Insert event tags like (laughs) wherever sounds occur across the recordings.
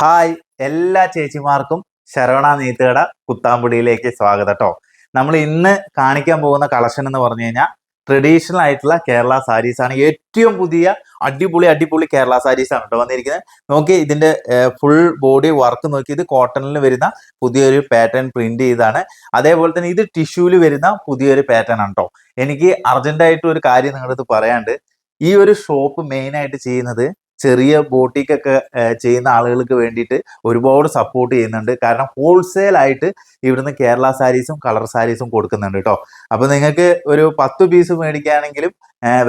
Hi എല്ലാ ചേച്ചിമാർക്കും ശരവണ നീത്തുകട കുത്താമ്പുടിയിലേക്ക് സ്വാഗതം കേട്ടോ നമ്മൾ ഇന്ന് കാണിക്കാൻ പോകുന്ന കളക്ഷൻ എന്ന് പറഞ്ഞു കഴിഞ്ഞാൽ ട്രഡീഷണൽ ആയിട്ടുള്ള കേരള സാരീസ് ആണ്. ഏറ്റവും പുതിയ അടിപൊളി അടിപൊളി കേരള സാരീസ് ആണ് കേട്ടോ വന്നിരിക്കുന്നത്. നോക്കി ഇതിന്റെ ഫുൾ ബോഡി വർക്ക് നോക്കി ഇത് കോട്ടണിൽ വരുന്ന പുതിയൊരു പാറ്റേൺ പ്രിന്റ് ചെയ്താണ് അതേപോലെ തന്നെ ഇത് ടിഷ്യൂവിൽ വരുന്ന പുതിയൊരു പാറ്റേൺ ആണ് കേട്ടോ എനിക്ക് അർജന്റായിട്ട് ഒരു കാര്യം നിങ്ങളുടെ അടുത്ത് പറയാണ്ട് ഈ ഒരു ഷോപ്പ് മെയിൻ ആയിട്ട് ചെയ്യുന്നത് ചെറിയ ബോട്ടിക്കൊക്കെ ചെയ്യുന്ന ആളുകൾക്ക് വേണ്ടിയിട്ട് ഒരുപാട് സപ്പോർട്ട് ചെയ്യുന്നുണ്ട്. കാരണം ഹോൾസെയിൽ ആയിട്ട് ഇവിടുന്ന് കേരള സാരീസും കളർ സാരീസും കൊടുക്കുന്നുണ്ട് കേട്ടോ അപ്പോൾ നിങ്ങൾക്ക് ഒരു പത്ത് പീസ് മേടിക്കുകയാണെങ്കിലും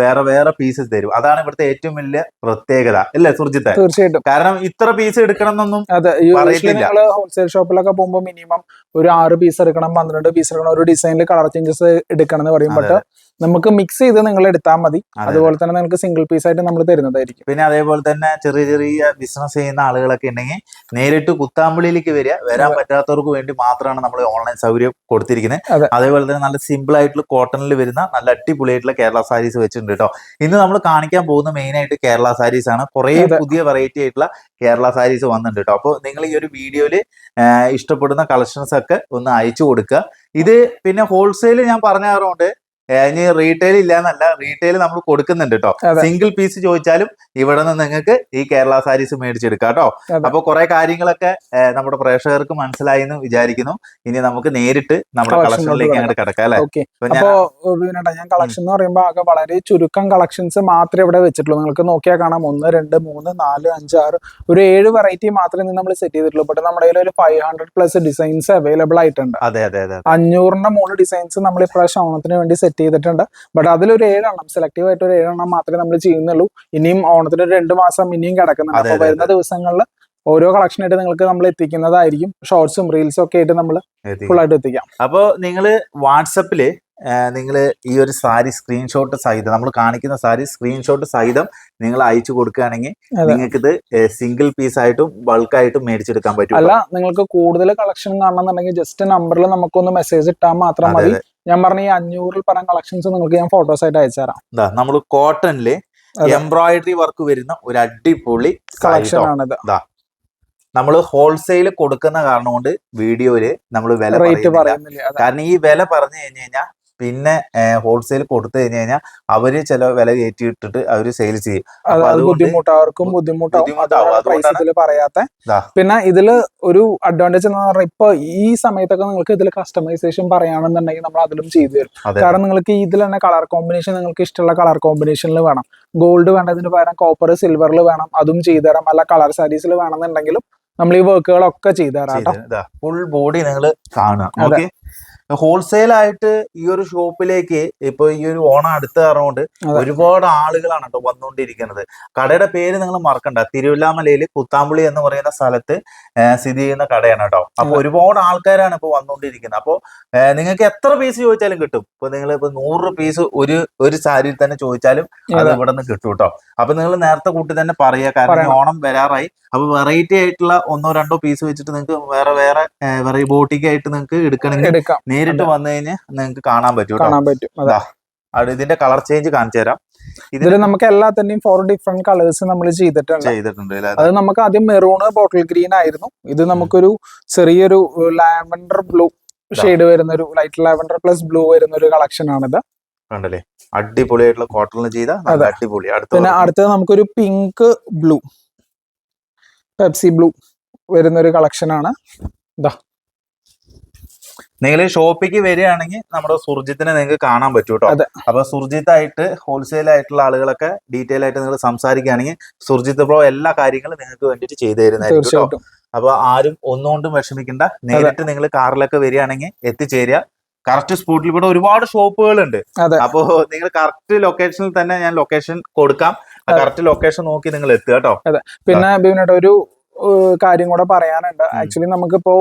വേറെ വേറെ പീസസ് തരും. അതാണ് ഇവിടുത്തെ ഏറ്റവും വലിയ പ്രത്യേകത അല്ലേ സുർജിത്ത്? തീർച്ചയായിട്ടും. കാരണം ഇത്ര പീസ് എടുക്കണം എന്നൊന്നും അതെ. ഹോൾസെയിൽ ഷോപ്പിലൊക്കെ പോകുമ്പോൾ മിനിമം ഒരു ആറ് പീസ് എടുക്കണം പന്ത്രണ്ട് പീസ് എടുക്കണം ഒരു ഡിസൈനിൽ കളർ ചേഞ്ചസ് എടുക്കണം എന്ന് പറയുമ്പോൾ നമുക്ക് മിക്സ് ചെയ്ത് നിങ്ങൾ എടുത്താൽ മതി. അതുപോലെ തന്നെ നിങ്ങൾക്ക് സിംഗിൾ പീസ് ആയിട്ട് നമ്മൾ തരുന്നതായിരിക്കും. പിന്നെ അതേപോലെ തന്നെ ചെറിയ ചെറിയ ബിസിനസ് ചെയ്യുന്ന ആളുകളൊക്കെ ഉണ്ടെങ്കിൽ നേരിട്ട് കുത്താമ്പള്ളിയിലേക്ക് വരിക. വരാൻ പറ്റാത്തവർക്ക് വേണ്ടി മാത്രമാണ് നമ്മൾ ഓൺലൈൻ സൗകര്യം കൊടുത്തിരിക്കുന്നത്. അതേപോലെ തന്നെ നല്ല സിമ്പിൾ ആയിട്ടുള്ള കോട്ടണിൽ വരുന്ന നല്ല അടിപൊളി ആയിട്ടുള്ള കേരള സാരീസ് വെച്ചിട്ടുണ്ട് കേട്ടോ ഇന്ന് നമ്മൾ കാണിക്കാൻ പോകുന്ന മെയിൻ ആയിട്ട് കേരള സാരീസ് ആണ്. കുറെ പുതിയ വെറൈറ്റി ആയിട്ടുള്ള കേരള സാരീസ് വന്നിട്ടുണ്ട് കേട്ടോ അപ്പോൾ നിങ്ങൾ ഈ ഒരു വീഡിയോയിൽ ഇഷ്ടപ്പെടുന്ന കളക്ഷൻസ് ഒക്കെ ഒന്ന് അയച്ചു കൊടുക്കുക. ഇത് പിന്നെ ഹോൾസെയിൽ ഞാൻ പറഞ്ഞതുകൊണ്ട് ഇനി റീറ്റെയിൽ ഇല്ല എന്നല്ല റീറ്റെയിൽ നമ്മൾ കൊടുക്കുന്നുണ്ട് കേട്ടോ സിംഗിൾ പീസ് ചോദിച്ചാലും ഇവിടെ നിന്ന് നിങ്ങൾക്ക് ഈ കേരള സാരീസ് മേടിച്ചെടുക്കാം കേട്ടോ. അപ്പൊ കുറെ കാര്യങ്ങളൊക്കെ നമ്മുടെ പ്രേക്ഷകർക്ക് മനസ്സിലായി എന്ന് വിചാരിക്കുന്നു. ഇനി നമുക്ക് നേരിട്ട് നമ്മുടെ കളക്ഷനിലേക്ക് അങ്ങോട്ട് കിടക്കാം അല്ലെ? ഓക്കെ ഞാൻ അപ്പോ ഞാൻ കളക്ഷൻ എന്ന് പറയുമ്പോൾ ആകെ വളരെ ചുരുക്കം കളക്ഷൻസ് മാത്രമേ ഇവിടെ വെച്ചിട്ടുള്ളൂ. നിങ്ങൾക്ക് നോക്കിയാൽ കാണാം. ഒന്ന് രണ്ട് മൂന്ന് നാല് അഞ്ച് ആറ് ഒരു ഏഴ് വെറൈറ്റി മാത്രമേ നമ്മൾ സെറ്റ് ചെയ്തിട്ടുള്ളൂ. ബട്ട് നമ്മുടെ കയ്യിൽ ഒരു five hundred plus designs available ആയിട്ടുണ്ട്. അതെ അതെ അതെ അഞ്ഞൂറിന്റെ മൂന്ന് ഡിസൈൻസ് നമ്മൾ ഇപ്രാവശ്യം ഓണത്തിന് വേണ്ടി സെറ്റ് ചെയ്തിട്ടുണ്ട്. ബട്ട് അതിലൊരു ഏഴെണ്ണം സെലക്റ്റീവ് ആയിട്ട് ഒരു ഏഴെണ്ണം മാത്രമേ നമ്മൾ ചെയ്യുന്നുള്ളൂ. ഇനിയും ഓണത്തിന് ഒരു രണ്ട് മാസം ഇനിയും കിടക്കുന്നുണ്ട്. അപ്പൊ വരുന്ന ദിവസങ്ങളിൽ ഓരോ കളക്ഷൻ ആയിട്ട് നിങ്ങൾക്ക് നമ്മൾ എത്തിക്കുന്നതായിരിക്കും. ഷോർട്സും റീൽസും ഒക്കെ ആയിട്ട് നമ്മൾ ഫുൾ ആയിട്ട് എത്തിക്കാം. അപ്പോൾ നിങ്ങൾ വാട്സപ്പിൽ നിങ്ങൾ ഈ ഒരു സാരി സ്ക്രീൻഷോട്ട് സഹിതം നമ്മൾ കാണിക്കുന്ന സാരി സ്ക്രീൻഷോട്ട് സഹിതം നിങ്ങൾ അയച്ചു കൊടുക്കുകയാണെങ്കിൽ നിങ്ങൾക്ക് ഇത് സിംഗിൾ പീസ് ആയിട്ടും ബൾക്ക് ആയിട്ടും മേടിച്ചെടുക്കാൻ പറ്റും അല്ല നിങ്ങൾക്ക് കൂടുതൽ കളക്ഷൻ കാണണമെന്നുണ്ടെങ്കിൽ ജസ്റ്റ് നമ്പറിൽ നമുക്കൊന്ന് മെസ്സേജ് ഇട്ടാൽ മാത്രം മതി. ഞാൻ പറഞ്ഞ ഈ അഞ്ഞൂറിൽ പറഞ്ഞ കളക്ഷൻസ് നിങ്ങൾക്ക് ഞാൻ ഫോട്ടോസ് ആയിട്ട് അയച്ചുതരാം തരാം നമ്മൾ കോട്ടണിൽ. എംബ്രോയിഡറി വർക്ക് വരുന്ന ഒരു അടിപൊളി കളക്ഷൻ. ആണിത് നമ്മൾ ഹോൾസെയിൽ കൊടുക്കുന്ന കാരണം കൊണ്ട് വീഡിയോയിൽ നമ്മൾ വില റേറ്റ് പറയുന്നില്ല കാരണം ഈ വില പറഞ്ഞു കഴിഞ്ഞു കഴിഞ്ഞാൽ പിന്നെ ഹോൾസെയിൽ കൊടുത്തു കഴിഞ്ഞു കഴിഞ്ഞാൽ അവർ ചില വില കയറ്റി ഇട്ടിട്ട് അവർ സെയിൽ ചെയ്യും. ബുദ്ധിമുട്ടാവർക്കും ബുദ്ധിമുട്ടാവും. പറയാത്ത. പിന്നെ ഇതിൽ ഒരു അഡ്വാന്റേജ് എന്ന് പറഞ്ഞാൽ ഇപ്പൊ ഈ സമയത്തൊക്കെ നിങ്ങൾക്ക് ഇതിൽ കസ്റ്റമൈസേഷൻ പറയുകയാണെന്നുണ്ടെങ്കിൽ നമ്മൾ അതിലും ചെയ്തു തരും. കാരണം നിങ്ങൾക്ക് ഇതിൽ തന്നെ കളർ കോമ്പിനേഷൻ നിങ്ങൾക്ക് ഇഷ്ടമുള്ള കളർ കോമ്പിനേഷനിൽ വേണം. ഗോൾഡ് വേണ്ടതിന് പകരം കോപ്പർ സിൽവറിൽ വേണം. അതും ചെയ്തു തരാം. അല്ല കളർ സാരീസിൽ വേണമെന്നുണ്ടെങ്കിലും നമ്മൾ ഈ വർക്കുകളൊക്കെ ചെയ്തു തരാം ഫുൾ ബോഡി നിങ്ങൾ കാണുക. ഹോൾസെയിൽ ആയിട്ട് ഈ ഒരു ഷോപ്പിലേക്ക് ഇപ്പൊ ഈ ഒരു ഓണം അടുത്ത് കാരണമുണ്ട് ഒരുപാട് ആളുകളാണ് കേട്ടോ വന്നുകൊണ്ടിരിക്കുന്നത്. കടയുടെ പേര് നിങ്ങൾ മറക്കണ്ട. തിരുവല്ലാമലയിൽ കുത്താമ്പുളി എന്ന് പറയുന്ന സ്ഥലത്ത് സ്ഥിതി ചെയ്യുന്ന കടയാണ് കേട്ടോ. അപ്പൊ ഒരുപാട് ആൾക്കാരാണ് ഇപ്പൊ വന്നുകൊണ്ടിരിക്കുന്നത്. അപ്പൊ നിങ്ങൾക്ക് എത്ര പീസ് ചോദിച്ചാലും കിട്ടും. ഇപ്പൊ നിങ്ങൾ ഇപ്പൊ നൂറ് പീസ് ഒരു ഒരു സാരിയിൽ തന്നെ ചോദിച്ചാലും അത്. ഇവിടെ നിന്ന് കിട്ടും കേട്ടോ. അപ്പൊ നിങ്ങൾ നേരത്തെ കൂട്ടി തന്നെ പറയുക കാരണം ഓണം വരാറായി. അപ്പൊ വെറൈറ്റി ആയിട്ടുള്ള ഒന്നോ രണ്ടോ പീസ് വെച്ചിട്ട് നിങ്ങൾക്ക് വേറെ വേറെ വെറൈ ബോട്ടിക്കായിട്ട് നിങ്ങൾക്ക് എടുക്കണമെങ്കിൽ എടുക്കാം. നേരിട്ട്. വന്നു കഴിഞ്ഞാൽ നിങ്ങൾക്ക് കാണാൻ പറ്റും കാണാൻ പറ്റും അതെ. ഇതിന്റെ കളർ ചേഞ്ച് കാണിച്ചു തരാം. ഇതിൽ നമുക്ക് എല്ലാത്തിന്റെയും ഫോർ ഡിഫറെന്റ് കളേഴ്സ് നമ്മൾ ചെയ്തിട്ടുണ്ട്. ചെയ്തിട്ടുണ്ട്? അത് നമുക്ക് ആദ്യം മെറൂൺ ബോട്ടിൽ ഗ്രീൻ ആയിരുന്നു. ഇത് നമുക്കൊരു ചെറിയൊരു ലാവൻഡർ ബ്ലൂ ഷെയ്ഡ് വരുന്ന ഒരു ലൈറ്റ് ലാവൻഡർ പ്ലസ് ബ്ലൂ വരുന്ന ഒരു കളക്ഷൻ ആണിത്. കണ്ടല്ലേ? അടിപൊളിയായിട്ടുള്ള കോട്ടണിൽ ചെയ്ത. അടിപൊളി. പിന്നെ അടുത്തത് നമുക്കൊരു പിങ്ക് ബ്ലൂ പെപ്സി ബ്ലൂ വരുന്ന ഒരു കളക്ഷൻ ആണ് നിങ്ങൾ ഷോപ്പിക്ക് വരികയാണെങ്കിൽ നമ്മുടെ സുർജിത്തിനെ നിങ്ങൾക്ക് കാണാൻ പറ്റും കേട്ടോ. അപ്പൊ സുർജിത്ത് ആയിട്ട് ഹോൾസെയിൽ ആയിട്ടുള്ള ആളുകളൊക്കെ ഡീറ്റെയിൽ ആയിട്ട് നിങ്ങൾ സംസാരിക്കുകയാണെങ്കിൽ സുർജിത്ത് പ്രോ എല്ലാ കാര്യങ്ങളും നിങ്ങൾക്ക് വേണ്ടിയിട്ട് ചെയ്തു തരുന്നതായിരിക്കും കേട്ടോ അപ്പൊ ആരും ഒന്നുകൊണ്ടും വിഷമിക്കണ്ട. നേരിട്ട് നിങ്ങൾ കാറിലൊക്കെ വരികയാണെങ്കിൽ എത്തിച്ചേരുക. കറക്റ്റ് സ്പോട്ടിൽ ഇവിടെ ഒരുപാട് ഷോപ്പുകൾ ഉണ്ട് അപ്പോ നിങ്ങൾ കറക്റ്റ് ലൊക്കേഷനിൽ തന്നെ ഞാൻ ലൊക്കേഷൻ കൊടുക്കാം. കറക്റ്റ് ലൊക്കേഷൻ നോക്കി നിങ്ങൾ എത്തുക കേട്ടോ പിന്നെ ബിവിനേട്ട ഒരു കാര്യം കൂടെ പറയാനുണ്ട്. ആക്ച്വലി നമുക്കിപ്പോ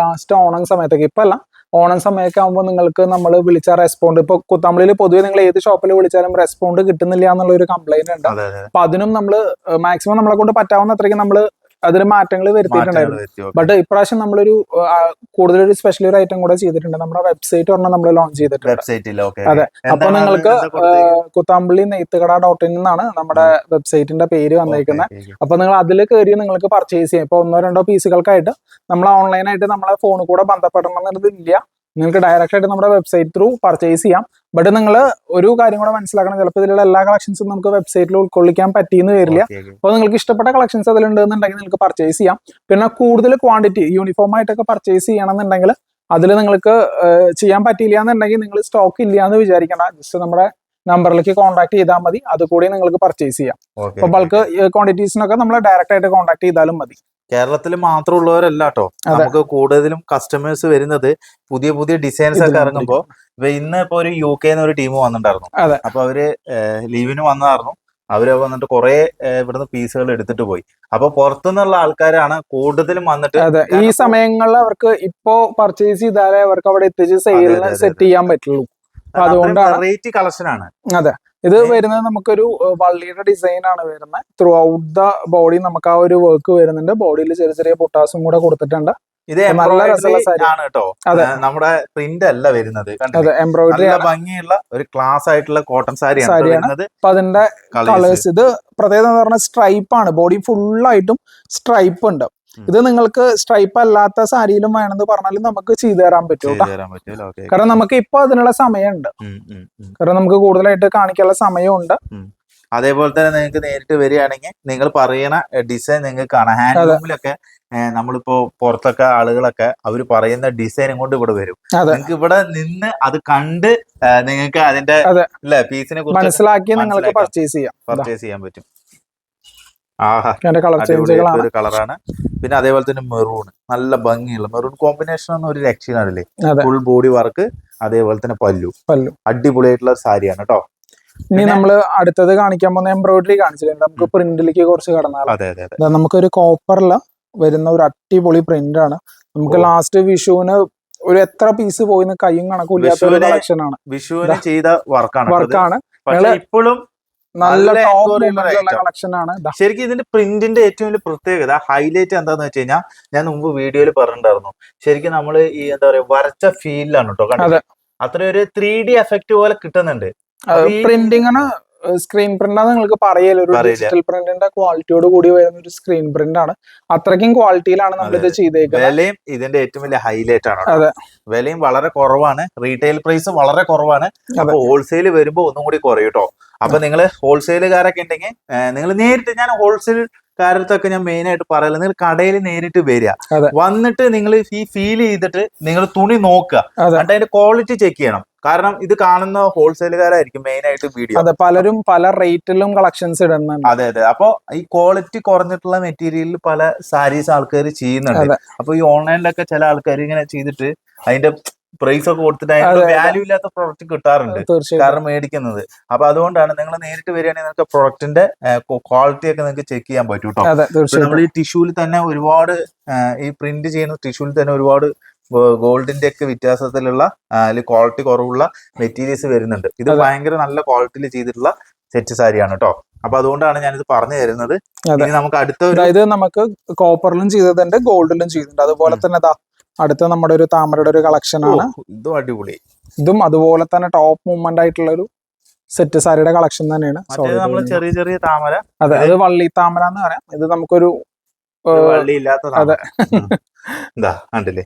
ലാസ്റ്റ് ഓണം സമയത്തൊക്കെ ഇപ്പൊ അല്ല ഓണം സമയമൊക്കെ ആകുമ്പോൾ നിങ്ങൾക്ക് നമ്മൾ വിളിച്ച റെസ്പോണ്ട് ഇപ്പൊ കുത്തമ്പളിയിൽ പൊതുവെ നിങ്ങൾ ഏത് ഷോപ്പിൽ വിളിച്ചാലും റെസ്പോണ്ട് കിട്ടുന്നില്ല എന്നുള്ള ഒരു കംപ്ലൈന്റ് ഉണ്ട്. അപ്പൊ അതിനും നമ്മൾ മാക്സിമം നമ്മളെ കൊണ്ട് പറ്റാവുന്ന അത്രയ്ക്ക് നമ്മൾ അതിൽ മാറ്റങ്ങൾ വരുത്തിയിട്ടുണ്ടായിരുന്നു. ബട്ട് ഇപ്രാവശ്യം നമ്മളൊരു കൂടുതലൊരു സ്പെഷ്യൽ ഒരു ഐറ്റം കൂടെ ചെയ്തിട്ടുണ്ട്. നമ്മുടെ വെബ്സൈറ്റ് ഒരെണ്ണം നമ്മൾ ലോഞ്ച് ചെയ്തിട്ടുണ്ട്. അതെ. അപ്പൊ നിങ്ങൾക്ക് കുത്താമ്പള്ളി നെയ്ത്തുകട ഡോട്ട് ഇൻ എന്നാണ് നമ്മുടെ വെബ്സൈറ്റിന്റെ പേര് വന്നിരിക്കുന്നത് അപ്പൊ നിങ്ങൾ അതിൽ കയറി നിങ്ങൾക്ക് പർച്ചേസ് ചെയ്യാം. ഇപ്പൊ ഒന്നോ രണ്ടോ പീസുകൾക്കായിട്ട് നമ്മൾ ഓൺലൈനായിട്ട് നമ്മളെ ഫോണിൽ കൂടെ ബന്ധപ്പെടണം എന്നതില്ല നിങ്ങൾക്ക് ഡയറക്റ്റ് ആയിട്ട് നമ്മുടെ വെബ്സൈറ്റ് ത്രൂ പർച്ചേസ് ചെയ്യാം. ബട്ട് നിങ്ങൾ ഒരു കാര്യം കൂടെ മനസ്സിലാക്കണം. ചിലപ്പോൾ ഇതിലുള്ള എല്ലാ കളക്ഷൻസും നമുക്ക് വെബ്സൈറ്റിൽ ഉൾക്കൊള്ളിക്കാൻ പറ്റിയെന്ന് വരില്ല. അപ്പോൾ നിങ്ങൾക്ക് ഇഷ്ടപ്പെട്ട കളക്ഷൻസ് അതിലുണ്ടെന്നുണ്ടെങ്കിൽ നിങ്ങൾക്ക് പർച്ചേസ് ചെയ്യാം. പിന്നെ കൂടുതൽ ക്വാണ്ടിറ്റി യൂണിഫോം ആയിട്ടൊക്കെ പർച്ചേസ് ചെയ്യണമെന്നുണ്ടെങ്കിൽ അതിൽ നിങ്ങൾക്ക് ചെയ്യാൻ പറ്റിയില്ല എന്നുണ്ടെങ്കിൽ നിങ്ങൾ സ്റ്റോക്ക് ഇല്ല എന്ന് വിചാരിക്കണം ജസ്റ്റ് നമ്മുടെ നമ്പറിലേക്ക് കോൺടാക്ട് ചെയ്താൽ മതി. അതുകൂടി നിങ്ങൾക്ക് പർച്ചേസ് ചെയ്യാം. അപ്പോൾ ബൾക്ക് ക്വാണ്ടിറ്റീസിനൊക്കെ നമ്മൾ ഡയറക്റ്റ് ആയിട്ട് കോൺടാക്ട് ചെയ്താലും മതി. കേരളത്തിൽ മാത്രമുള്ളവരല്ല കേട്ടോ നമുക്ക് കൂടുതലും കസ്റ്റമേഴ്സ് വരുന്നത് പുതിയ പുതിയ ഡിസൈൻസ് ഒക്കെ ഇറങ്ങുമ്പോ ഇപ്പൊ ഇന്ന് ഇപ്പൊ ഒരു യു കെ ഒരു ടീം വന്നിട്ടുണ്ടായിരുന്നു. അതെ. അപ്പൊ അവർ ലീവിന് വന്നതായിരുന്നു. അവർ വന്നിട്ട് കുറെ ഇവിടുന്ന് പീസുകൾ എടുത്തിട്ട് പോയി. അപ്പൊ പുറത്തുനിന്നുള്ള ആൾക്കാരാണ് കൂടുതലും വന്നിട്ട് അതെ. ഈ സമയങ്ങളിൽ അവർക്ക് ഇപ്പോ പർച്ചേസ് ചെയ്താലേ അവർക്ക് അവിടെ എത്തിച്ച് സെയിൽ സെയിലിന് സെറ്റ് ചെയ്യാൻ പറ്റുള്ളൂ. അതുകൊണ്ട് അതുകൊണ്ടാണ് വെറൈറ്റി കളക്ഷൻ ആണ്. ഇത് വരുന്നത് നമുക്കൊരു വള്ളിയുടെ ഡിസൈൻ ആണ് വരുന്നത് ത്രൂ ഔട്ട് ദ ബോഡി നമുക്ക് ആ ഒരു വർക്ക് വരുന്നുണ്ട് ബോഡിയിൽ ചെറിയ ചെറിയ പൊട്ടാസും കൂടെ കൊടുത്തിട്ടുണ്ട് ഇത് സാരി. ആണ് കേട്ടോ അതെ. നമ്മുടെ പ്രിന്റ് അല്ല വരുന്നത്? അതെ എംബ്രോയിഡറി ഭംഗിയുള്ള ഒരു ക്ലാസ് ആയിട്ടുള്ള കോട്ടൺ സാരിയാണ്. വരുന്നത് അപ്പൊ അതിന്റെ കളേഴ്സ് ഇത് പ്രത്യേകത എന്ന് പറഞ്ഞാൽ സ്ട്രൈപ്പ് ആണ് ബോഡി ഫുള്ളായിട്ടും സ്ട്രൈപ്പ് ഉണ്ട്. ഇത് നിങ്ങൾക്ക് സ്ട്രൈപ്പ് അല്ലാത്ത സാരിയിലും വേണമെന്ന് പറഞ്ഞാലും നമുക്ക് ചെയ്തു തരാൻ പറ്റും കാരണം നമുക്ക് ഇപ്പൊ അതിനുള്ള സമയമുണ്ട്. കാരണം നമുക്ക് കൂടുതലായിട്ട് കാണിക്കാനുള്ള സമയമുണ്ട്. അതേപോലെ തന്നെ നിങ്ങൾക്ക് നേരിട്ട് വരികയാണെങ്കിൽ നിങ്ങൾ പറയുന്ന ഡിസൈൻ നിങ്ങൾക്ക് കാണാം. ഹാൻഡ്ലൂമിലൊക്കെ നമ്മളിപ്പോ പുറത്തൊക്കെ ആളുകളൊക്കെ അവർ പറയുന്ന ഡിസൈനും കൊണ്ട് ഇവിടെ വരും. നിങ്ങൾക്ക് ഇവിടെ നിന്ന് അത് കണ്ട് നിങ്ങൾക്ക് അതിന്റെ പീസിനെ കുറിച്ച് മനസ്സിലാക്കി നിങ്ങൾക്ക് പർച്ചേസ് ചെയ്യാം. പർച്ചേസ് ചെയ്യാൻ പറ്റും. അതിന്റെ കളർ ചേഞ്ചുകളാണ് കളറാണ് പിന്നെ അതേപോലെ തന്നെ മെറൂൺ നല്ല ഭംഗിയുള്ള മെറൂൺ കോമ്പിനേഷൻ ഒന്നും ഒരു രക്ഷയിലാണല്ലേ അതെ. ഫുൾ ബോഡി വർക്ക് അതേപോലെ തന്നെ പല്ലു. പല്ലു. അടിപൊളിയായിട്ടുള്ള സാരിയാണ് കേട്ടോ. ഇനി നമ്മൾ നമ്മൾ അടുത്തത് കാണിക്കാൻ പോകുന്ന എംബ്രോയിഡറി കാണിച്ചിട്ടുണ്ട് നമുക്ക് പ്രിന്റിലേക്ക് കുറച്ച് കടന്നാൽ അതെ അതെ നമുക്ക് ഒരു നമുക്കൊരു കോപ്പറിൽ വരുന്ന ഒരു അടിപൊളി പ്രിന്റ് ആണ്. നമുക്ക് ലാസ്റ്റ് വിഷുവിന് ഒരു എത്ര പീസ് പോയിന്ന് കയ്യും കണക്കൂല്ലാത്ത ഒരു വിഷുവിന് കളക്ഷൻ ആണ്. വിഷുവിന് ചെയ്ത വർക്കാണ് വർക്കാണ് ഇപ്പോഴും നല്ല. കളക്ഷൻ ആണ്. ശരിക്കും ഇതിന്റെ പ്രിന്റിന്റെ ഏറ്റവും വലിയ പ്രത്യേകത ഹൈലൈറ്റ് എന്താന്ന് വെച്ച് കഴിഞ്ഞാൽ ഞാൻ മുമ്പ് വീഡിയോയിൽ പറഞ്ഞിട്ടുണ്ടായിരുന്നു. ശരിക്കും നമ്മൾ ഈ എന്താ പറയാ വരച്ച ഫീലിലാണ് കേട്ടോ കണ്ടത് അത്ര ഒരു ത്രീ ഡി എഫക്ട് പോലെ കിട്ടുന്നുണ്ട്. പ്രിന്റിങ്ങിന് സ്ക്രീൻ പ്രിന്റ് ആണ് നിങ്ങൾക്ക് പറയല്ലോ. ഒരു ഡിജിറ്റൽ പ്രിന്റിന്റെ ക്വാളിറ്റിയോട് കൂടി വരുന്ന ഒരു സ്ക്രീൻ പ്രിന്റ് ആണ്. അത്രയ്ക്കും ക്വാളിറ്റിയിലാണ് നമ്മൾ ഇത്. ചെയ്തേക്കുന്നത് വിലയും ഇതിന്റെ ഏറ്റവും വലിയ ഹൈലൈറ്റ് ആണ്. അതെ. വിലയും വളരെ കുറവാണ്. റീറ്റെയിൽ പ്രൈസ് വളരെ കുറവാണ്. അപ്പൊ ഹോൾസെയിൽ വരുമ്പോ ഒന്നും കൂടി കുറയും കേട്ടോ. അപ്പൊ നിങ്ങൾ ഹോൾസെയിലുകാരൊക്കെ ഉണ്ടെങ്കിൽ നിങ്ങൾ നേരിട്ട് ഞാൻ ഹോൾസെയിൽ കാര്യത്തൊക്കെ ഞാൻ മെയിൻ ആയിട്ട് പറയല. നിങ്ങൾ കടയിൽ നേരിട്ട് വരിക. വന്നിട്ട് നിങ്ങൾ ഈ ഫീൽ ചെയ്തിട്ട് നിങ്ങൾ തുണി നോക്കുക. എന്നിട്ട് അതിന്റെ ക്വാളിറ്റി ചെക്ക് ചെയ്യണം. കാരണം ഇത് കാണുന്ന ഹോൾസെയിലുകാരായിരിക്കും മെയിൻ ആയിട്ട് വീഡിയോ അതെ പലരും പല റേറ്റിലും കളക്ഷൻസ് ഇടുന്നുണ്ട്. അതെ അതെ. അപ്പൊ ഈ ക്വാളിറ്റി കുറഞ്ഞിട്ടുള്ള മെറ്റീരിയലിൽ പല സാരീസ് ആൾക്കാർ ചെയ്യുന്നുണ്ട്. അപ്പൊ ഈ ഓൺലൈനിലൊക്കെ ചില ആൾക്കാർ ഇങ്ങനെ ചെയ്തിട്ട് അതിന്റെ പ്രൈസ് ഒക്കെ കൊടുത്തിട്ട് വാല്യൂ ഇല്ലാത്ത പ്രൊഡക്റ്റ് കിട്ടാറുണ്ട്. കാരണം മേടിക്കുന്നത്. അപ്പൊ അതുകൊണ്ടാണ് നിങ്ങൾ നേരിട്ട് വരികയാണെങ്കിൽ നിങ്ങൾക്ക് പ്രൊഡക്റ്റിന്റെ ക്വാളിറ്റി ഒക്കെ നിങ്ങൾക്ക് ചെക്ക് ചെയ്യാൻ പറ്റും കേട്ടോ നമ്മൾ ഈ ടിഷ്യൂവിൽ തന്നെ ഒരുപാട് ഈ പ്രിന്റ് ചെയ്യുന്ന ടിഷ്യൂവിൽ തന്നെ ഒരുപാട് ഗോൾഡിന്റെ ഒക്കെ വ്യത്യാസത്തിലുള്ള ക്വാളിറ്റി കുറവുള്ള മെറ്റീരിയൽസ് വരുന്നുണ്ട്. ഇത് അതെ. ഭയങ്കര നല്ല ക്വാളിറ്റിയിൽ ചെയ്തിട്ടുള്ള സെറ്റ് സാരിയാണ് കേട്ടോ അപ്പൊ അതുകൊണ്ടാണ് ഞാനിത് പറഞ്ഞു തരുന്നത്. ഇനി നമുക്ക് അടുത്ത അതായത് നമുക്ക് കോപ്പറിലും ചെയ്തിട്ടുണ്ട് ഗോൾഡിലും ചെയ്തിട്ടുണ്ട്. അതുപോലെ തന്നെ അടുത്ത നമ്മുടെ ഒരു താമരയുടെ ഒരു കളക്ഷൻ ആണ്. ഇതും അടിപൊളി. ഇതും അതുപോലെ തന്നെ ടോപ്പ് മൂവ്മെന്റ് ആയിട്ടുള്ള ഒരു സെറ്റ് സാരിയുടെ കളക്ഷൻ തന്നെയാണ്. ചെറിയ ചെറിയ താമര. അതെ അത് വള്ളി താമര എന്ന് പറയാം. ഇത് നമുക്കൊരു വള്ളി ഇല്ലാത്ത താമര. എന്താ കണ്ടില്ലേ?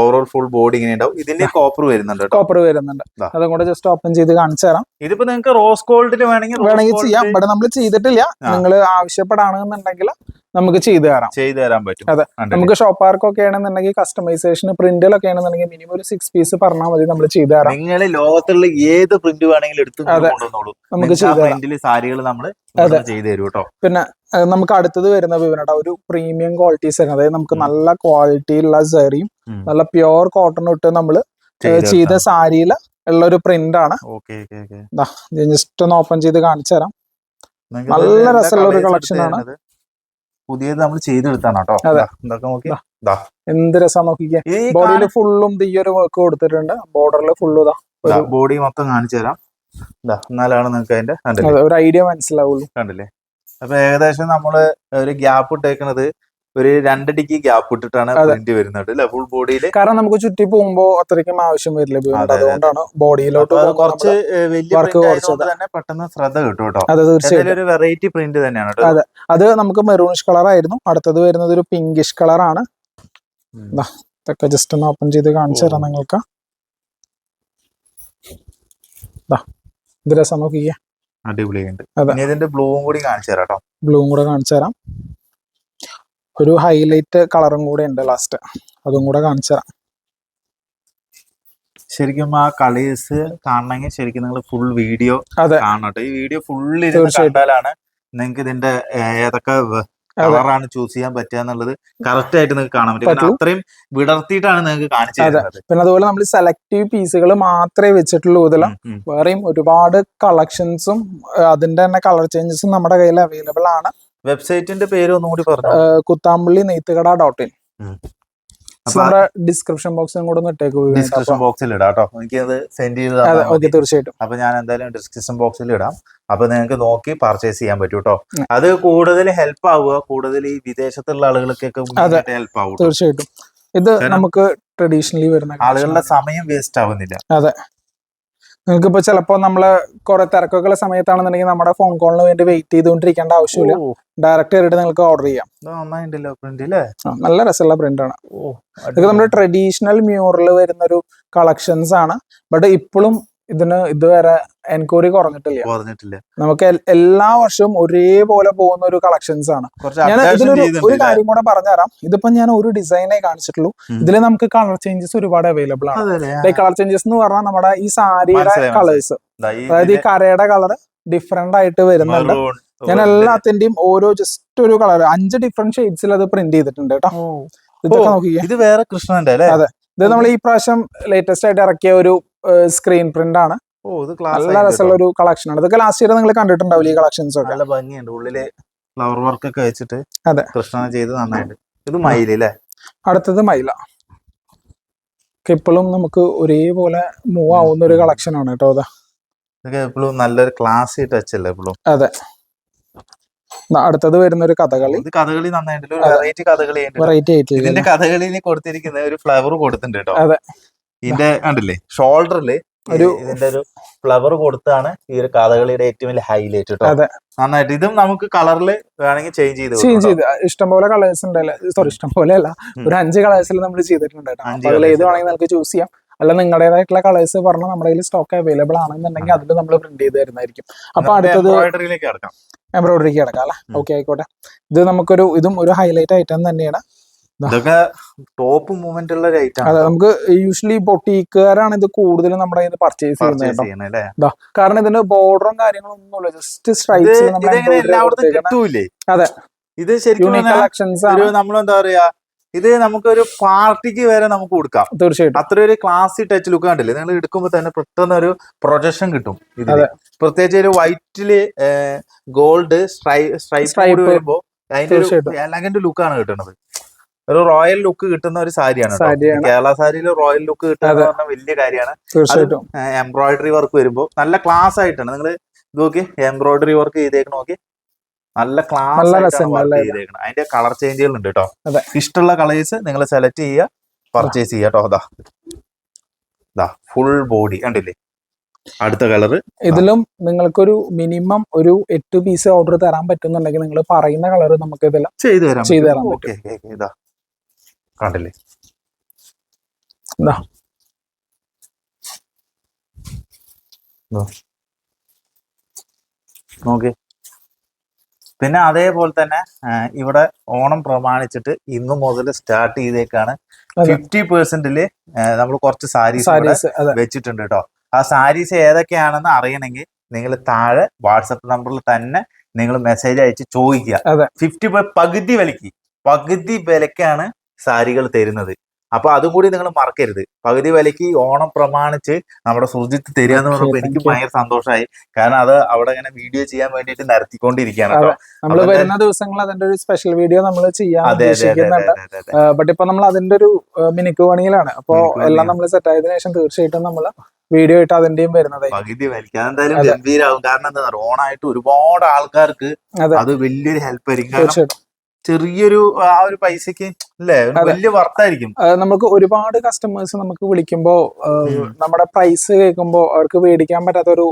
ഓവറോൾ ഫുൾ ബോഡി ഇങ്ങനെ ഉണ്ടാവും. ഇതിന്റെ കോപ്പർ വരുന്നുണ്ട് കോപ്പർ വരുന്നുണ്ട്. അതും കൂടെ ജസ്റ്റ് ഓപ്പൺ ചെയ്ത് കാണിച്ചു തരാം. ഇതിപ്പോ നിങ്ങൾക്ക് റോസ് ഗോൾഡിൽ വേണമെങ്കിൽ വേണമെങ്കിൽ ചെയ്യാം. ഇവിടെ നമ്മൾ ചെയ്തിട്ടില്ല. നിങ്ങൾ ആവശ്യപ്പെടാണെന്നുണ്ടെങ്കിൽ നമുക്ക് ചെയ്തു തരാം. ചെയ്തു തരാൻ പറ്റും. അതെ. നമുക്ക് ഒക്കെ ആണെന്നുണ്ടെങ്കിൽ കസ്റ്റമൈസേഷൻ പ്രിന്റിലൊക്കെ ആണെന്നുണ്ടെങ്കിൽ മിനിമം ഒരു സിക്സ് പീസ് പറഞ്ഞാൽ മതി നമ്മൾ ചെയ്തു തരാം. നിങ്ങൾ ലോകത്തുള്ള ഏത് പ്രിന്റ് വേണമെങ്കിലും എടുത്തു നമുക്ക് പ്രിന്റിൽ സാരികൾ നമ്മൾ അതെ. ചെയ്തു തരും കേട്ടോ പിന്നെ നമുക്ക് അടുത്തത് വരുന്ന വിവരണ്ട ഒരു പ്രീമിയം ക്വാളിറ്റീസ് ആണ്. അതായത് നമുക്ക് നല്ല ക്വാളിറ്റി ഉള്ള സാരിയും നല്ല പ്യുവർ കോട്ടൺ ഇട്ട് നമ്മൾ ചെയ്ത സാരിയിൽ ഉള്ള ഒരു പ്രിന്റ് ആണ്. ജസ്റ്റ് ഒന്ന് ഓപ്പൺ ചെയ്ത് കാണിച്ചു തരാം. നല്ല രസമുള്ള ഒരു കളക്ഷൻ ആണ്. പുതിയത് നമ്മൾ ചെയ്തെടുത്താണ് കേട്ടോ. ഇതൊക്കെ നോക്കി. എന്ത് രസം നോക്കിക്കേ. ബോഡിയിൽ ഫുള്ളും തീയൊരു വർക്ക് കൊടുത്തിട്ടുണ്ട്. ബോർഡറിൽ ഫുള്ളും ഇതാ ബോഡി മൊത്തം കാണിച്ചു തരാം. എന്നാലാണ് നിങ്ങൾക്ക് അതിന്റെ ഒരു ഐഡിയ മനസ്സിലാവുള്ളൂ. കണ്ടില്ലേ? അപ്പൊ ഏകദേശം നമ്മൾ ഒരു ഗ്യാപ്പ് ഇട്ടേക്കണത് ഒരു രണ്ടടിക്ക് ഗ്യാപ്പ് ഇട്ടിട്ടാണ് പ്രിന്റ് വരുന്നത് അല്ലെ ഫുൾ ബോഡിയിൽ കാരണം നമുക്ക് ചുറ്റി പോകുമ്പോൾ അത്രയ്ക്കും ആവശ്യം വരില്ല. അതുകൊണ്ടാണ് ബോഡിയിലോട്ട് കുറച്ച് വലിയ. തന്നെ പെട്ടെന്ന് ശ്രദ്ധ കിട്ടും കേട്ടോ. അതെ തീർച്ചയായിട്ടും. ഒരു വെറൈറ്റി പ്രിന്റ് തന്നെയാണ് അതെ. അത് നമുക്ക് മെറൂണിഷ് കളർ ആയിരുന്നു. അടുത്തത് വരുന്നത് ഒരു പിങ്കിഷ് കളറാണ്. ഇതൊക്കെ ജസ്റ്റ് ഒന്ന് ഓപ്പൺ ചെയ്ത് കാണിച്ചു തരാം നിങ്ങൾക്ക്. ഇത് രസം നോക്കിയേ അടിപൊളിയുണ്ട് ഇതിന്റെ ബ്ലൂവും കൂടി കാണിച്ചു തരാം ബ്ലൂവും കൂടെ കാണിച്ചു തരാം. ഒരു ഹൈലൈറ്റ് കളറും കൂടെ ഉണ്ട് ലാസ്റ്റ് അതും കൂടെ കാണിച്ചു തരാം. ശരിക്കും ആ കളേഴ്സ് കാണണമെങ്കിൽ ശരിക്കും നിങ്ങൾ ഫുൾ വീഡിയോ കാണണം ഈ വീഡിയോ ഫുൾ തീർച്ചയായിട്ടും. കണ്ടാലാണ് നിങ്ങൾക്ക് ഇതിന്റെ ഏതൊക്കെ. കളറാണ് ചൂസ് ചെയ്യാൻ പറ്റുക എന്നുള്ളത് കറക്റ്റ് ആയിട്ട് നിങ്ങൾക്ക് കാണാൻ പറ്റും. അത്രയും വിടർത്തിയിട്ടാണ് നിങ്ങൾക്ക് കാണിച്ചു തരുന്നത്. പിന്നെ അതുപോലെ നമ്മൾ സെലക്റ്റീവ് പീസുകൾ മാത്രമേ വെച്ചിട്ടുള്ളൂ ഉം. വേറെയും ഒരുപാട് കളക്ഷൻസും അതിന്റെ തന്നെ കളർ ചേഞ്ചസും നമ്മുടെ കയ്യിൽ അവൈലബിൾ ആണ്. വെബ്സൈറ്റിന്റെ പേര് ഒന്നുകൂടി പറഞ്ഞു? കുത്താമ്പള്ളി നെയ്ത്തുകട ഡോട്ട് ഇൻ നമ്മുടെ ഡിസ്ക്രിപ്ഷൻ ബോക്സിലും കൂടെ ഒന്ന് ഇട്ടേക്ക് ഡിസ്ക്രിപ്ഷൻ ബോക്സിൽ ഇടാം കേട്ടോ എനിക്ക് അത് സെൻഡ് ചെയ്ത് അതെ ഓക്കെ. തീർച്ചയായിട്ടും. അപ്പൊ ഞാൻ എന്തായാലും ഡിസ്ക്രിപ്ഷൻ ബോക്സിൽ ഇടാം. അപ്പൊ നിങ്ങൾക്ക് നോക്കി പർച്ചേസ് ചെയ്യാൻ പറ്റും കേട്ടോ അത് കൂടുതൽ ഹെൽപ്പ് ആവുക കൂടുതൽ ഈ വിദേശത്തുള്ള ആളുകൾക്കൊക്കെ അതെ. ഹെൽപ്പ് ആവും തീർച്ചയായിട്ടും. ഇത് നമുക്ക് ട്രഡീഷണലി വരുന്ന ആളുകളുടെ സമയം വേസ്റ്റ് ആവുന്നില്ല. ആണ്. നിങ്ങൾക്ക് ഇപ്പൊ ചിലപ്പോ നമ്മൾ കുറെ തിരക്കൊക്കെ ഉള്ള സമയത്താണെന്നുണ്ടെങ്കിൽ നമ്മുടെ ഫോൺ കോളിന് വേണ്ടി വെയിറ്റ് ചെയ്തുകൊണ്ടിരിക്കേണ്ട ആവശ്യമില്ല. ഡയറക്റ്റ് ആയിട്ട് നിങ്ങൾക്ക് ഓർഡർ ചെയ്യാം. നല്ല രസമുള്ള പ്രിന്റ് ആണ്. ഓ ഇതൊക്കെ നമ്മുടെ ട്രഡീഷണൽ മ്യൂറൽ വരുന്ന ഒരു കളക്ഷൻസ് ആണ്. ബട്ട് ഇപ്പോഴും ഇതിന് ഇതുവരെ എൻക്വയറി കുറഞ്ഞിട്ടില്ല. കുറഞ്ഞിട്ടില്ല. നമുക്ക് എല്ലാ വർഷവും ഒരേപോലെ പോകുന്ന ഒരു കളക്ഷൻസ് ആണ് ഞാൻ ഇതിലൊരു ഒരു കാര്യം കൂടെ പറഞ്ഞുതരാം. ഇതിപ്പോ ഞാൻ ഒരു ഡിസൈനേ കാണിച്ചിട്ടുള്ളൂ. ഇതിൽ നമുക്ക് കളർ ചേഞ്ചസ് ഒരുപാട് അവൈലബിൾ ആണ്. കളർ ചേഞ്ചസ് എന്ന് പറഞ്ഞാൽ നമ്മുടെ ഈ സാരിയുടെ കളേഴ്സ് അതായത് ഈ കരയുടെ കളർ ഡിഫറെന്റ് ആയിട്ട് വരുന്നുണ്ട്. ഞാൻ എല്ലാത്തിന്റെയും ഓരോ ജസ്റ്റ് ഒരു കളർ അഞ്ച് ഡിഫറെന്റ് ഷെയ്ഡ്സിൽ അത് പ്രിന്റ് ചെയ്തിട്ടുണ്ട് കേട്ടോ. ഇതൊക്കെ നോക്കിയേ ഇത് വേറെ കൃഷ്ണന്റെ അതെ. ഇത് നമ്മൾ ഈ പ്രാവശ്യം ലേറ്റസ്റ്റ് ആയിട്ട് ഇറക്കിയ ഒരു സ്ക്രീൻ പ്രിന്റ് ആണ്. നല്ല രസമുള്ള ഒരു കളക്ഷൻ ആണ്. ഇതൊക്കെ ലാസ്റ്റ് ഇയർ നിങ്ങൾ കണ്ടിട്ടുണ്ടാവില്ല ഈ കളക്ഷൻസ് ഒക്കെ. നല്ല ഭംഗിയുണ്ട്. ഉള്ളിൽ ഫ്ലവർ വർക്ക് ഒക്കെ വെച്ചിട്ട് അതെ. കൃഷ്ണ ചെയ്ത് നന്നായിട്ട്. ഇത് അല്ലേ? അടുത്തത് മൈല ഇപ്പോഴും നമുക്ക് ഒരേപോലെ മൂവ് ആവുന്ന ഒരു. കളക്ഷൻ ആണ് കേട്ടോ അത്. എപ്പോഴും നല്ലൊരു ക്ലാസ് ടച്ച് അല്ലേ എപ്പോഴും അതെ. അടുത്തത് വരുന്ന ഒരു കഥകളി. കഥകളി നന്നായിട്ട് വെറൈറ്റി കഥകളി ആയിട്ടുണ്ട്. വെറൈറ്റി ആയിട്ട് ഇതിന്റെ കഥകളിയിൽ കൊടുത്തിരിക്കുന്ന ഒരു ഫ്ലവർ കൊടുത്തിട്ടുണ്ട് കേട്ടോ. അതെ. ഇതിന്റെ (laughs) കണ്ടില്ലേ? ഷോൾഡറിൽ ഒരു- ഇതിന്റെ ഒരു ഫ്ലവർ കൊടുത്താണ് ഈ ഒരു കഥകളിയുടെ ഏറ്റവും വലിയ ഹൈലൈറ്റ് കേട്ടോ. അതെ. നന്നായിട്ട്. ഇതും നമുക്ക് കളറിൽ വേണമെങ്കിൽ ചേഞ്ച് ചെയ്ത് ചേഞ്ച് ചെയ്ത്. ഇഷ്ടംപോലെ കളേഴ്സ് ഉണ്ടല്ലേ? സോറി ഇഷ്ടംപോലെ അല്ല. ഒരു അഞ്ച് കളേഴ്സിൽ നമ്മൾ ചെയ്തിട്ടുണ്ട് അതിൽ ഏത്. വേണമെങ്കിൽ നമുക്ക് ചൂസ് ചെയ്യാം. അല്ല നിങ്ങളുടേതായിട്ടുള്ള കളേഴ്സ് പറഞ്ഞാൽ നമ്മുടെ കയ്യിൽ സ്റ്റോക്ക് അവൈലബിൾ ആണെന്നുണ്ടെങ്കിൽ അതിൽ നമ്മൾ പ്രിന്റ് ചെയ്ത് തരുന്നതായിരിക്കും. അപ്പൊ അടുത്തത് എംബ്രോയിഡറിക്ക് കിടക്കാം. അല്ലെ? ഓക്കെ ആയിക്കോട്ടെ. ഇത് നമുക്കൊരു ഇതും ഒരു ഹൈലൈറ്റ് ഐറ്റം തന്നെയാണ്. ഇതൊക്കെ ടോപ്പ് മൂവ്മെന്റ് ഉള്ള ഐറ്റം അതെ നമുക്ക് യൂഷ്വലി ബൊട്ടീക്കുകാരാണ് ഇത് കൂടുതലും നമ്മുടെ കയ്യിൽ പർച്ചേസ് ചെയ്യുന്നത് കേട്ടോ. കാരണം ഇതിന്റെ ബോർഡറും കാര്യങ്ങളും ഒന്നുമില്ല. ജസ്റ്റ് സ്ട്രൈപ്സ് കിട്ടൂലേ? അതെ. ഇത് ശരിക്കും ആണ്. നമ്മളെന്താ പറയാ ഇത് നമുക്കൊരു പാർട്ടിക്ക് വരെ നമുക്ക് കൊടുക്കാം. തീർച്ചയായിട്ടും. അത്ര ഒരു ക്ലാസി ടച്ച് ലുക്ക് കണ്ടില്ലേ? നിങ്ങൾ എടുക്കുമ്പോൾ തന്നെ പെട്ടെന്ന് ഒരു പ്രൊജക്ഷൻ കിട്ടും ഇതിൽ. പ്രത്യേകിച്ച് ഒരു വൈറ്റിൽ ഗോൾഡ് സ്ട്രൈ സ്ട്രൈപ്പ്. വരുമ്പോ അതിന്റെ ഒരു. എലഗന്റ് ലുക്കാണ് കിട്ടുന്നത് ഒരു റോയൽ ലുക്ക് കിട്ടുന്ന ഒരു സാരിയാണ്. കേരള സാരിയിൽ റോയൽ ലുക്ക് കിട്ടുന്ന വലിയ കാര്യമാണ്. തീർച്ചയായിട്ടും. എംബ്രോയിഡറി വർക്ക് വരുമ്പോൾ നല്ല ക്ലാസ് ആയിട്ടാണ്. നിങ്ങൾ ഇത് നോക്കി എംബ്രോയിഡറി വർക്ക് ചെയ്തേക്കണം നോക്കി? നല്ല ക്ലാസ് ചെയ്തേക്കണം അതിന്റെ കളർ ചേഞ്ചുകൾ ഉണ്ട് കേട്ടോ ഇഷ്ടമുള്ള കളേഴ്സ് നിങ്ങൾ സെലക്ട് ചെയ്യുക പർച്ചേസ് ചെയ്യുക കേട്ടോ അതാ ദാ ഫുൾ ബോഡി കണ്ടില്ലേ? അടുത്ത കളർ ഇതിലും നിങ്ങൾക്കൊരു മിനിമം ഒരു എട്ട് പീസ് ഓർഡർ തരാൻ പറ്റുന്നുണ്ടെങ്കിൽ നിങ്ങൾ പറയുന്ന കളർ നമുക്ക് ഇതെല്ലാം ചെയ്തു തരാം ചെയ്തു തരാം ഓക്കെ ഇതാ കണ്ടില്ലേ. നോക്കി. പിന്നെ അതേപോലെ തന്നെ ഇവിടെ ഓണം പ്രമാണിച്ചിട്ട് ഇന്ന് മുതൽ സ്റ്റാർട്ട് ചെയ്തേക്കാണ്. ഫിഫ്റ്റി പെർസെന്റിൽ നമ്മൾ കുറച്ച് സാരീസ് വെച്ചിട്ടുണ്ട് കേട്ടോ. ആ സാരീസ് ഏതൊക്കെയാണെന്ന് അറിയണമെങ്കിൽ നിങ്ങൾ താഴെ വാട്സപ്പ് നമ്പറിൽ തന്നെ നിങ്ങൾ മെസ്സേജ് അയച്ച് ചോദിക്കുക. ഫിഫ്റ്റി പകുതി വിലക്ക് പകുതി വിലക്കാണ് സാരികൾ തരുന്നത്. അപ്പൊ അതും കൂടി നിങ്ങൾ മറക്കരുത്. പകുതി വിലക്ക് ഈ ഓണം പ്രമാണിച്ച് നമ്മുടെ സുജിത്ത് തരിക എന്ന് പറഞ്ഞപ്പോൾ എനിക്ക്. ഭയങ്കര സന്തോഷമായി കാരണം അത് അവിടെ ഇങ്ങനെ വീഡിയോ ചെയ്യാൻ വേണ്ടിയിട്ട് നിരത്തിക്കൊണ്ടിരിക്കുകയാണ് നമ്മൾ വരുന്ന ദിവസങ്ങൾ അതിന്റെ ഒരു സ്പെഷ്യൽ വീഡിയോ നമ്മൾ ചെയ്യാൻ ഉദ്ദേശിക്കുന്നുണ്ട്. ബട്ട് ഇപ്പൊ നമ്മൾ അതിന്റെ ഒരു മിനുക്ക് പണിയിലാണ്. അപ്പോ എല്ലാം നമ്മൾ സെറ്റ് ആയതിനു ശേഷം തീർച്ചയായിട്ടും നമ്മൾ വീഡിയോ ആയിട്ട് അതിന്റെയും വരുന്നത് പകുതി വലിക്കുക അതെന്തായാലും ഗംഭീരാകും ഗംഭീരാവും. കാരണം എന്താ പറയുക ഓണായിട്ട് ഒരുപാട് ആൾക്കാർക്ക് അത്. വലിയൊരു ഹെൽപ്പ് ആയിരിക്കും. തീർച്ചയായിട്ടും. ചെറിയൊരു ആ ഒരു പൈസക്ക് അല്ലേ വലിയ വർത്തായിരിക്കും. നമുക്ക് ഒരുപാട് കസ്റ്റമേഴ്സ് നമുക്ക് വിളിക്കുമ്പോ നമ്മുടെ പ്രൈസ് കേൾക്കുമ്പോ അവർക്ക് മേടിക്കാൻ പറ്റാത്ത ഒരു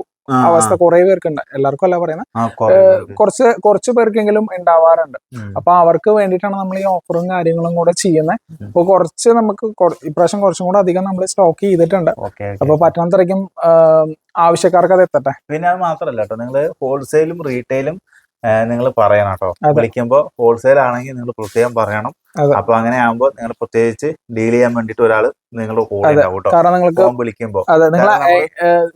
അവസ്ഥ കുറെ പേർക്കുണ്ട്. എല്ലാവർക്കും അല്ല പറയുന്നത്. കുറച്ച് കുറച്ച് പേർക്കെങ്കിലും ഉണ്ടാവാറുണ്ട്. അപ്പൊ അവർക്ക് വേണ്ടിയിട്ടാണ് നമ്മൾ ഈ ഓഫറും കാര്യങ്ങളും കൂടെ ചെയ്യുന്നത് അപ്പൊ കുറച്ച് നമുക്ക് ഇപ്രാവശ്യം കുറച്ചും കൂടെ അധികം നമ്മൾ സ്റ്റോക്ക് ചെയ്തിട്ടുണ്ട്. അപ്പൊ പറ്റുന്നത്രയ്ക്കും ആവശ്യക്കാർക്ക് അത് എത്തട്ടെ. പിന്നെ അത് മാത്രല്ല കേട്ടോ. നിങ്ങൾ ഹോൾസെയിലും റീറ്റെയിലും നിങ്ങൾ പറയണം കേട്ടോ വിളിക്കുമ്പോൾ വിളിക്കുമ്പോ ഹോൾസെയിൽ ആണെങ്കിൽ നിങ്ങൾ പ്രത്യേകം പറയണം. അപ്പൊ അങ്ങനെ ആകുമ്പോൾ നിങ്ങൾ പ്രത്യേകിച്ച് ഡീൽ ചെയ്യാൻ വേണ്ടിട്ട് ഒരാൾ നിങ്ങളുടെ കൂടെ കാരണം നിങ്ങൾക്ക് വിളിക്കുമ്പോൾ അതെ നിങ്ങൾ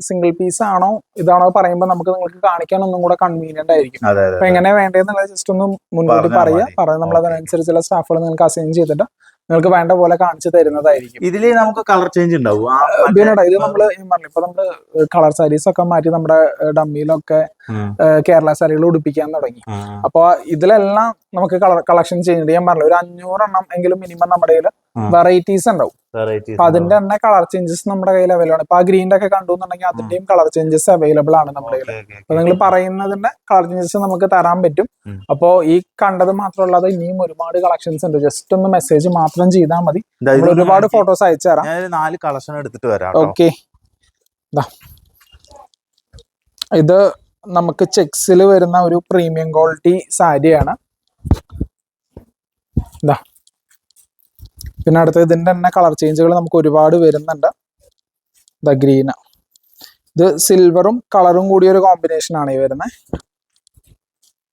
സിംഗിൾ പീസ് ആണോ ഇതാണോ പറയുമ്പോൾ നമുക്ക് നിങ്ങൾക്ക് കാണിക്കാൻ ഒന്നും കൂടെ കൺവീനിയന്റ് ആയിരിക്കും. അപ്പൊ എങ്ങനെ വേണ്ടതെന്നുള്ളത് ജസ്റ്റ് ഒന്ന് മുൻകൂട്ടി പറയുക പറയാം. നമ്മൾ. അതിനനുസരിച്ചുള്ള സ്റ്റാഫുകൾ നിങ്ങൾക്ക് അസൈൻ ചെയ്തിട്ട് നിങ്ങൾക്ക് വേണ്ട പോലെ കാണിച്ചു തരുന്നതായിരിക്കും. ഇതിൽ നമുക്ക് കളർ ചേഞ്ച് ഉണ്ടാവും. ഇത് പറഞ്ഞു ഇപ്പൊ നമ്മൾ കളർ സാരീസ് ഒക്കെ മാറ്റി നമ്മുടെ ഡമ്മിയിലൊക്കെ. കേരള സാരികൾ ഉടുപ്പിക്കാൻ തുടങ്ങി. അപ്പൊ ഇതിലെല്ലാം നമുക്ക് കളക്ഷൻ ചെയ്യുന്നുണ്ട് ഞാൻ പറഞ്ഞു ഒരു അഞ്ഞൂറെണ്ണം എങ്കിലും മിനിമം നമ്മുടെ കയ്യിൽ വെറൈറ്റീസ് ഉണ്ടാവും. അപ്പൊ അതിന്റെ തന്നെ കളർ ചേഞ്ചസ് നമ്മുടെ കയ്യിൽ അവൈലബിൾ ആണ്. ഇപ്പൊ ആ ഗ്രീന്റെ ഒക്കെ കണ്ടു എന്നുണ്ടെങ്കിൽ അതിന്റെയും കളർ ചേഞ്ചസ് അവൈലബിൾ ആണ് നമ്മുടെ കയ്യിൽ അപ്പൊ നിങ്ങൾ പറയുന്നതിന്റെ കളർ ചേഞ്ചസ് നമുക്ക് തരാൻ പറ്റും. അപ്പോ ഈ കണ്ടത് മാത്രമല്ലാതെ ഇനിയും ഒരുപാട് കളക്ഷൻസ് ഉണ്ട്. ജസ്റ്റ് ഒന്ന് മെസ്സേജ് മാത്രം ചെയ്താൽ മതി. ഒരുപാട് ഫോട്ടോസ് അയച്ചു തരാം. നാല് കളക്ഷൻ എടുത്തിട്ട് വരാം. ഓക്കെ ഇത് നമുക്ക് ചെക്സിൽ വരുന്ന ഒരു പ്രീമിയം ക്വാളിറ്റി സാരിയാണ്. ഇതാ പിന്നെ അടുത്ത ഇതിന്റെ തന്നെ കളർ ചേഞ്ചുകൾ നമുക്ക് ഒരുപാട് വരുന്നുണ്ട്. ദ ഗ്രീന ഇത് സിൽവറും കളറും കൂടിയ ഒരു കോമ്പിനേഷൻ ആണ് ഈ വരുന്നത്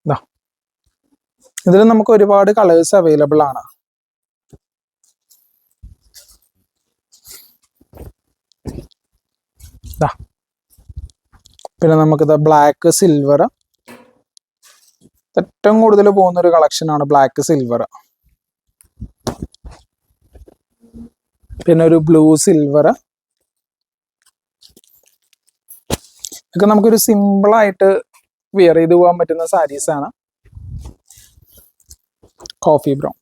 ഇതാ ഇതിൽ നമുക്ക് ഒരുപാട് കളേഴ്സ് അവൈലബിൾ ആണ്. ദാ. പിന്നെ നമുക്കിത് ബ്ലാക്ക് സിൽവർ ഏറ്റവും കൂടുതൽ പോകുന്ന ഒരു കളക്ഷനാണ് ബ്ലാക്ക് സിൽവർ പിന്നെ ഒരു ബ്ലൂ സിൽവർ ഒക്കെ നമുക്കൊരു സിമ്പിളായിട്ട് വിയർ ചെയ്ത് പോകാൻ പറ്റുന്ന സാരീസ് ആണ്. കോഫി ബ്രൗൺ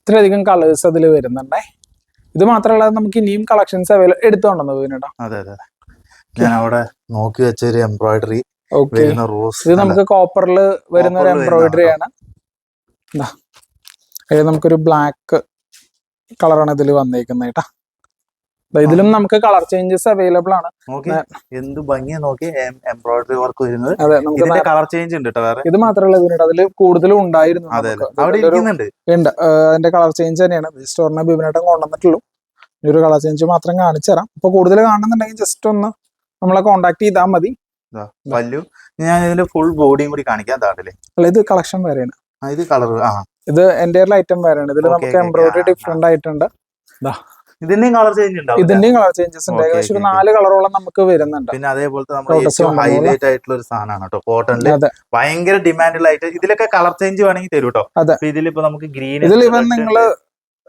ഇത്രയധികം കളേഴ്സ് അതിൽ വരുന്നുണ്ടേ. ഇത് മാത്രമല്ല നമുക്ക് ഇനിയും കളക്ഷൻസ് അവൈലബിൾ എടുത്തോണ്ടെന്ന് അതെ അതെ. ഞാൻ അവിടെ നോക്കി വെച്ച ഒരു എംബ്രോയിഡറി റോസ് ഇത് നമുക്ക് കോപ്പറിൽ വരുന്ന ഒരു എംബ്രോയിഡറി ആണ്. നമുക്കൊരു ബ്ലാക്ക് കളറാണ് ഇതിൽ വന്നേക്കുന്നത് കേട്ടാ. ഇതിലും നമുക്ക് കളർ ചേഞ്ചസ് അവൈലബിൾ ആണ്. എന്ത് ഭംഗിയാ നോക്കി. എംബ്രോയിഡറി വർക്ക് വരുന്നത്. ഇതിന്റെ കളർ ചേഞ്ച് ഉണ്ട് വേറെ. ഇത് മാത്രമല്ല ഇതിനുണ്ട് അതിൽ കൂടുതലും ഉണ്ടായിരുന്നു അവിടെ ഇരിക്കുന്നുണ്ട്. ഉണ്ട്. അതിന്റെ കളർ ചേഞ്ച് തന്നെയാണ്. സ്റ്റോറിനെ ബിബിനായിട്ടും കൊണ്ടുവന്നിട്ടുള്ളൂ. ഒരു കളർ ചേഞ്ച് മാത്രം കാണിച്ചു തരാം. അപ്പൊ കൂടുതൽ കാണുന്നുണ്ടെങ്കിൽ ജസ്റ്റ് ഒന്ന് നമ്മളെ കോണ്ടാക്ട് ചെയ്താൽ മതി. വല്ലു ഞാൻ ഇതിന്റെ ഫുൾ ബോഡിയും കൂടി കാണിക്കാൻ താണ്ടില്ലേ അല്ല ഇത് കളക്ഷൻ വരെയാണ് ഇത് കളർ ആ. ഇത് എന്റെ ഐറ്റം വരെയാണ് ഇതിൽ നമുക്ക് എംബ്രോയിഡറി. ഡിഫറെന്റ് ആയിട്ടുണ്ട്. ഇതിന്റെയും കളർ ചേഞ്ച് ഉണ്ടാവും ഇതിന്റെയും കളർ ചേഞ്ചസ് ഉണ്ട്. ഏകദേശം ഒരു. നാല് കളറോളം നമുക്ക് വരുന്നുണ്ട്. പിന്നെ അതേപോലത്തെ നമ്മുടെ ഹൈലൈറ്റ് ആയിട്ടുള്ള ഒരു സാധനമാണ് കേട്ടോ കോട്ടണിൽ ഭയങ്കര ഡിമാൻഡുള്ള ആയിട്ട് ഇതിലൊക്കെ കളർ ചേഞ്ച് വേണമെങ്കിൽ തരും കേട്ടോ. ഇതിലിപ്പോ നമുക്ക് ഗ്രീൻ ഇതിൽ ഇവൻ നിങ്ങൾ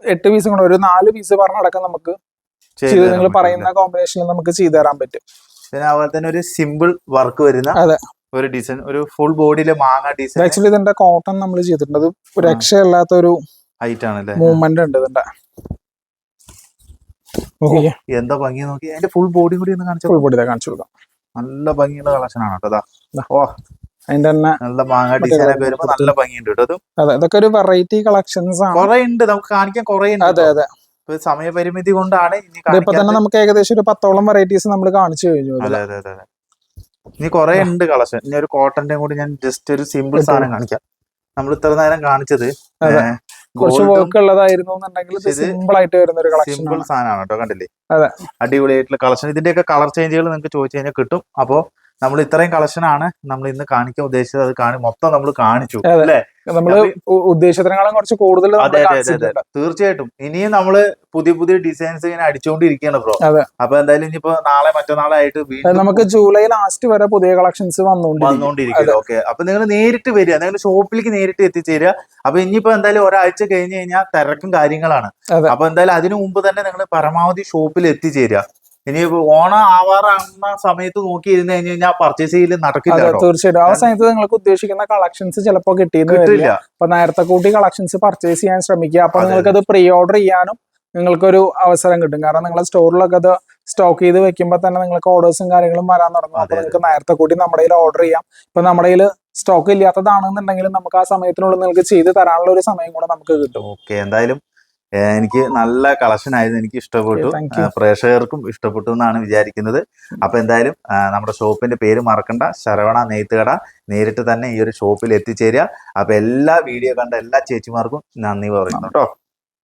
എട്ട് പീസ് കൊണ്ട് ഒരു നാല് പീസ് പറഞ്ഞടക്കം നമുക്ക് നിങ്ങൾ പറയുന്ന കോമ്പിനേഷനിൽ നമുക്ക് ചെയ്തു തരാൻ പറ്റും. പിന്നെ അതുപോലെ തന്നെ ഒരു സിമ്പിൾ വർക്ക് വരുന്ന. ഒരു ഡിസൈൻ ഒരു ഫുൾ ബോഡിയിലെ മാങ്ങ ഡിസൈൻ ആക്ച്വലി ഇതിന്റെ കോട്ടൺ നമ്മൾ ചെയ്തിട്ടുണ്ട്. ഒരു. രക്ഷയില്ലാത്ത ഒരു ഹൈറ്റ് ആണല്ലേ? മൂവ്മെന്റ് ഉണ്ട് ഇതിന്റെ. എന്താ ഭംഗി നോക്കി. അതിന്റെ ഫുൾ ബോഡി കൂടി ഒന്ന് കാണിച്ചു? ഫുൾ ബോഡി കാണിച്ചു കൊടുക്കാം. നല്ല ഭംഗിയുള്ള കളക്ഷൻ ആണ് കേട്ടോ. ഓ അതിന്റെ തന്നെ നല്ല മാങ്ങ ഡിസൈൻ ഒക്കെ വരുമ്പോ നല്ല ഭംഗിയുണ്ട് കേട്ടോ അതും ഇതൊക്കെ ഒരു വെറൈറ്റി കളക്ഷൻസ് ആണ്. കുറെ ഉണ്ട് നമുക്ക് കാണിക്കാൻ കുറെ ഉണ്ട് അതെ അതെ. സമയപരിമിതി കൊണ്ടാണ് ഇപ്പൊ തന്നെ നമുക്ക് ഏകദേശം ഒരു പത്തോളം വെറൈറ്റീസ് നമ്മൾ കാണിച്ചു കഴിഞ്ഞു അതെ അതെ അതെ ഇനി കുറെ ഉണ്ട് കളക്ഷൻ. ഇനി ഒരു കോട്ടന്റെ കൂടി ഞാൻ ജസ്റ്റ് ഒരു സിമ്പിൾ സാധനം കാണിക്കാം. നമ്മൾ ഇത്ര നേരം കാണിച്ചത്. കുറച്ച് വർക്ക് ഉള്ളതായിരുന്നു എന്നുണ്ടെങ്കിൽ സിമ്പിൾ ആയിട്ട് വരുന്ന ഒരു കളക്ഷൻ സിമ്പിൾ സാധനമാണ് കേട്ടോ കണ്ടില്ലേ? അതെ. അടിപൊളിയായിട്ടുള്ള കളക്ഷൻ ഇതിന്റെയൊക്കെ കളർ ചേഞ്ചുകൾ നിങ്ങൾക്ക് ചോദിച്ചു കഴിഞ്ഞാൽ കിട്ടും. അപ്പോ നമ്മൾ ഇത്രയും കളക്ഷനാണ് നമ്മൾ ഇന്ന് കാണിക്കാൻ ഉദ്ദേശിച്ചത് അത് കാണി മൊത്തം നമ്മൾ കാണിച്ചു അല്ലെ? ഉ- ഉദ്ദേശത്തിനേക്കാളും കുറച്ച് കൂടുതൽ അതെ അതെ അതെ തീർച്ചയായിട്ടും. ഇനിയും നമ്മൾ പുതിയ പുതിയ ഡിസൈൻസ് ഇങ്ങനെ അടിച്ചുകൊണ്ടിരിക്കുകയാണ് ബ്രോ. അപ്പൊ എന്തായാലും ഇനിയിപ്പോ നാളെ മറ്റന്നാളായിട്ട് നമുക്ക് ജൂലൈ ലാസ്റ്റ് വരെ പുതിയ കളക്ഷൻസ് വന്നുകൊണ്ടിരിക്കും ഓക്കെ അപ്പൊ നിങ്ങൾ നേരിട്ട് വരിക. നിങ്ങൾ ഷോപ്പിലേക്ക് നേരിട്ട് എത്തിച്ചേരുക. അപ്പൊ ഇനിയിപ്പോ എന്തായാലും ഒരാഴ്ച കഴിഞ്ഞ് കഴിഞ്ഞാൽ തിരക്കും കാര്യങ്ങളാണ്. അപ്പൊ എന്തായാലും അതിനു മുമ്പ് തന്നെ നിങ്ങൾ പരമാവധി ഷോപ്പിൽ എത്തിച്ചേരുക. ഇനി ഓണം ആവാറാകുന്ന സമയത്ത് നോക്കി ഇരുന്ന് കഴിഞ്ഞ് കഴിഞ്ഞാൽ പർച്ചേസ് ചെയ്യൽ നടക്കില്ല തീർച്ചയായിട്ടും. ആ സമയത്ത് നിങ്ങൾക്ക് ഉദ്ദേശിക്കുന്ന കളക്ഷൻസ് ചിലപ്പോൾ കിട്ടിയെന്ന് വരില്ല. അപ്പൊ നേരത്തെ കൂട്ടി കളക്ഷൻസ് പർച്ചേസ് ചെയ്യാൻ ശ്രമിക്കുക. അപ്പൊ നിങ്ങൾക്ക് അത്. പ്രീ ഓർഡർ ചെയ്യാനും നിങ്ങൾക്കൊരു അവസരം കിട്ടും. കാരണം നിങ്ങളെ സ്റ്റോറിലൊക്കെ അത് സ്റ്റോക്ക് ചെയ്ത് വെക്കുമ്പോൾ തന്നെ നിങ്ങൾക്ക് ഓർഡേഴ്സും കാര്യങ്ങളും വരാൻ തുടങ്ങും. അപ്പൊ. നിങ്ങൾക്ക് നേരത്തെ കൂട്ടി നമ്മുടെ കയ്യിൽ ഓർഡർ ചെയ്യാം. ഇപ്പൊ നമ്മുടെ കയ്യിൽ സ്റ്റോക്ക് ഇല്ലാത്തതാണെന്നുണ്ടെങ്കിലും നമുക്ക് ആ സമയത്തിനുള്ളിൽ നിങ്ങൾക്ക് ചെയ്ത് തരാനുള്ള ഒരു സമയം കൂടെ നമുക്ക് കിട്ടും. ഓക്കെ എന്തായാലും എനിക്ക് നല്ല കളക്ഷൻ ആയിരുന്നു എനിക്ക് ഇഷ്ടപ്പെട്ടു. പ്രേക്ഷകർക്കും ഇഷ്ടപ്പെട്ടു എന്നാണ് വിചാരിക്കുന്നത്. അപ്പൊ എന്തായാലും നമ്മുടെ ഷോപ്പിന്റെ പേര് മറക്കണ്ട. ശരവണ നെയ്ത്തുകട നേരിട്ട് തന്നെ ഈ ഒരു ഷോപ്പിൽ എത്തിച്ചേരുക. അപ്പൊ എല്ലാ വീഡിയോ കണ്ട എല്ലാ ചേച്ചിമാർക്കും നന്ദി പറയുന്നു കേട്ടോ.